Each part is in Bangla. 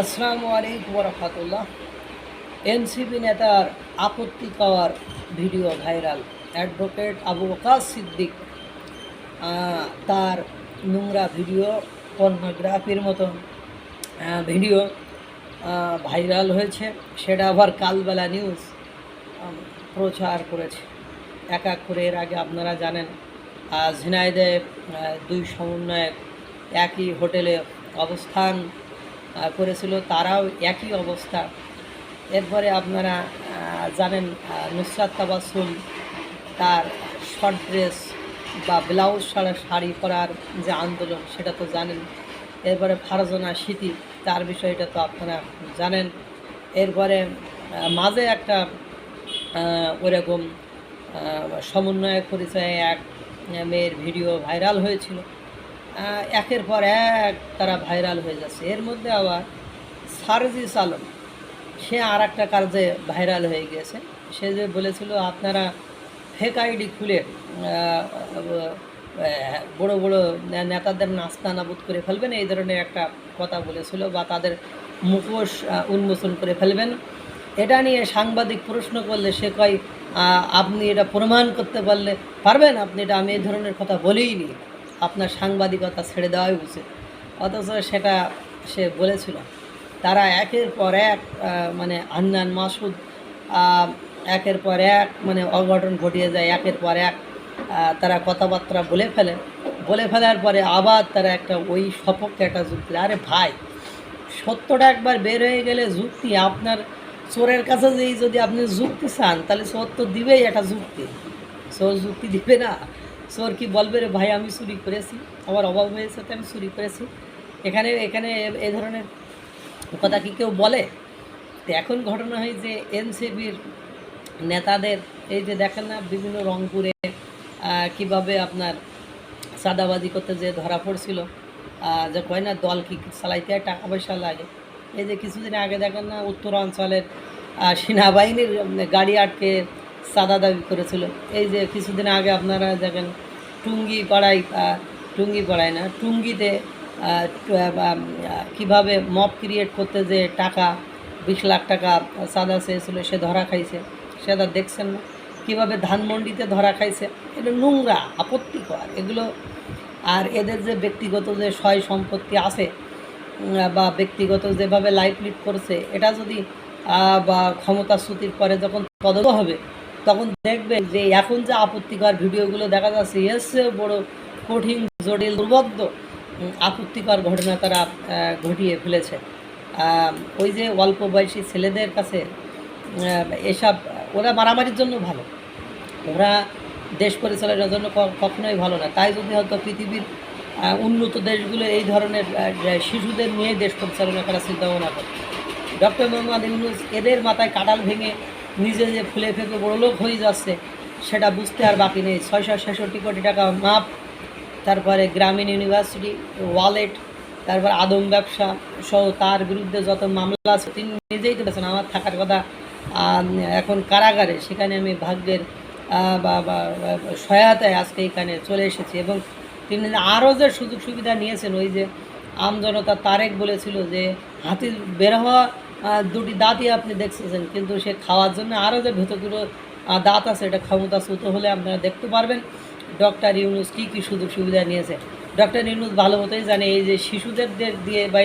আসসালামু আলাইকুম রহমতুল্লাহ। এনসিপি নেতার আপত্তি পাওয়ার video viral. Advocate Abu Bakas Siddique তার নোংরা ভিডিও, পর্নোগ্রাফির মতো ভিডিও ভাইরাল হয়েছে। সেটা আবার কালবেলা নিউজ প্রচার করেছে। এক এক করে এর আগে আপনারা জানেন ঝিনাইদে দুই সমন্বয়ক একই হোটেলে অবস্থান করেছিল তারাও একই অবস্থা। এরপরে আপনারা জানেন নুসরাত তাবাসুম তার শর্ট ড্রেস বা ব্লাউজ ছাড়া শাড়ি পরার যে আন্দোলন সেটা তো জানেন। এরপরে ফারজনা স্মৃতি তার বিষয়টা তো আপনারা জানেন। এরপরে মাঝে একটা ওরকম আহ, সমন্বয়ক পরিচয়ে এক মেয়ের ভিডিও ভাইরাল হয়েছিল। একের পর এক তারা ভাইরাল হয়ে যাচ্ছে। এর মধ্যে আবার সারজিস আলম সে আর একটা কাজে ভাইরাল হয়ে গিয়েছে। সে যে বলেছিল, আপনারা ফেক আইডি খুলে বড় বড় নেতাদের নাস্তা নাবুদ করে ফেলবেন। এই ধরনের একটা কথা বলেছিল বা তাদের মুখোশ উন্মোচন করে ফেলবেন। এটা নিয়ে সাংবাদিক প্রশ্ন করলে সে কয় আপনি এটা প্রমাণ করতে পারলে পারবেন? আপনি এটা আমি এই ধরনের কথা বলেইনি। আপনার সাংবাদিকতা ছেড়ে দেওয়াই উচিত। অথচ সেটা সে বলেছিল। তারা একের পর এক মানে আন্নান মাসুদ একের পর এক মানে অঘটন ঘটিয়ে যায়, একের পর এক তারা কথাবার্তা বলে ফেলে। বলে ফেলার পরে আবার তারা একটা ওই সপক্ষে একটা যুক্তি আরে ভাই, সত্যটা একবার বের হয়ে গেলে যুক্তি আপনার চোরের কাছে যেই যদি আপনি যুক্তি চান, তাহলে তো দিবেই একটা যুক্তি। চোর যুক্তি দিবে না। চোর কি বলবে রে ভাই? আমি চুরি করেছি। আমার অভাব হয়েছে তো আমি চুরি করেছি। এখানে এখানে এ- ধরনের কথা কি কেউ বলে? তো এখন ঘটনা হয় যে এনসিবির নেতাদের, এই যে দেখেন না, বিভিন্ন রংপুরে কীভাবে আপনার সাদাবাজি করতে যে ধরা পড়ছিল যে কয় না, দল কি চালাইতে টাকা পয়সা লাগে। এই যে কিছুদিন আগে দেখেন না, উত্তরাঞ্চলের সেনাবাহিনীর গাড়ি আটকে সাদা দাবি করেছিল। এই যে কিছুদিন আগে আপনারা দেখেন, টুঙ্গি পাড়ায় টুঙ্গি পাড়ায় না, টুঙ্গিতে কীভাবে মব ক্রিয়েট করতে যে টাকা, বিশ লাখ টাকা সাদা চেয়েছিল, সে ধরা খাইছে। সেটা দেখছেন না। কীভাবে ধানমন্ডিতে ধরা খাইছে। এটা নোংরা, আপত্তিকর। এগুলো, আর এদের যে ব্যক্তিগত যে সয় সম্পত্তি আছে বা ব্যক্তিগত যেভাবে লাইফ লিড করছে, এটা যদি বা ক্ষমতাচ্যুতির পরে যখন পদক হবে তখন দেখবেন যে এখন যে আপত্তিকর ভিডিওগুলো দেখা যাচ্ছে এর বড় কঠিন, জটিল দুর্বদ্ধ আপত্তিকর ঘটনা তারা ঘটিয়ে ফেলেছে। ওই যে অল্প বয়সী ছেলেদের কাছে এসব, ওরা মারামারির জন্য ভালো। ওরা দেশ পরিচালনার জন্য কখনোই ভালো না। তাই যদি হয়তো পৃথিবীর উন্নত দেশগুলো এই ধরনের শিশুদের নিয়ে দেশ পরিচালনা করার চিন্তা ভাবনা করে। ডক্টর মোহাম্মদ ইউনুস এদের মাথায় কাটাল ভেঙে নিজে যে ফুলে ফেঁপে বড়লোক হয়ে যাচ্ছে, সেটা বুঝতে আর বাকি নেই। ছয়শো ছেষট্টি কোটি টাকা মাপ, তারপরে গ্রামীণ ইউনিভার্সিটি, ওয়ালেট, তারপর আদম ব্যবসা সহ তার বিরুদ্ধে যত মামলা আছে, তিনি নিজেই তো বলেছেন, আমার থাকার কথা এখন কারাগারে, সেখানে আমি ভাগ্যের বা সহায়তায় আজকে এখানে চলে এসেছি। এবং তিনি আরও যে সুযোগ সুবিধা নিয়েছেন, ওই যে আমজনতা তারেক বলেছিল যে হাতির বের হওয়া দুটি দাঁতই আপনি দেখতেছেন কিন্তু সে খাওয়ার জন্য আরও যে ভেতরগুলো দাঁত আছে, এটা ক্ষমতাচ্যুত হলে আপনারা দেখতে পারবেন। ডক্টর ইউনুস কী কী সুযোগ সুবিধা নিয়েছে? ডক্টর ইউনুস ভালো মতোই জানে, এই যে শিশুদের দিয়ে বা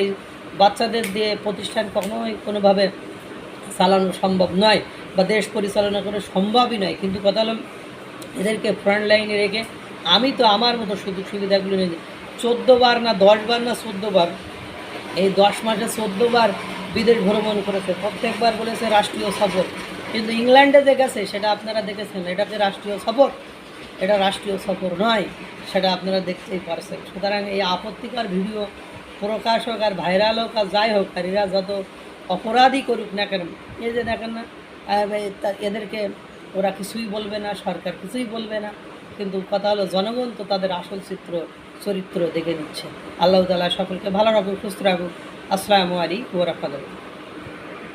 বাচ্চাদের দিয়ে প্রতিষ্ঠান কখনোই কোনোভাবে চালানো সম্ভব নয় বা দেশ পরিচালনা করা সম্ভবই নয়। কিন্তু কথা হলো, এদেরকে ফ্রন্ট লাইনে রেখে আমি তো আমার মতো সুযোগ সুবিধাগুলো নিয়েছি। চোদ্দোবার না দশ বার না চোদ্দোবার এই দশ মাসে চোদ্দ বার বিদেশ ভ্রমণ করেছে, প্রত্যেকবার বলেছে রাষ্ট্রীয় সফর। কিন্তু ইংল্যান্ডে যে গেছে, সেটা আপনারা দেখেছেন, এটা যে রাষ্ট্রীয় সফর, এটা রাষ্ট্রীয় সফর নয়, সেটা আপনারা দেখতেই পারছেন। সুতরাং এই আপত্তিকর ভিডিও প্রকাশ হোক আর ভাইরাল হোক আর যাই হোক, আর এরা যত অপরাধী করুক না কেন, এই যে দেখেন না তা- এদেরকে ওরা কিছুই বলবে না, সরকার কিছুই বলবে না, কিন্তু কথা হলো জনগণ তো তাদের আসল চিত্র, চরিত্র দেখে নিচ্ছে। আল্লাহ তালা সকলকে ভালো রাখুক, সুস্থ রাখুক। আসসালামু আলাইকুম রহমতুল্লাহ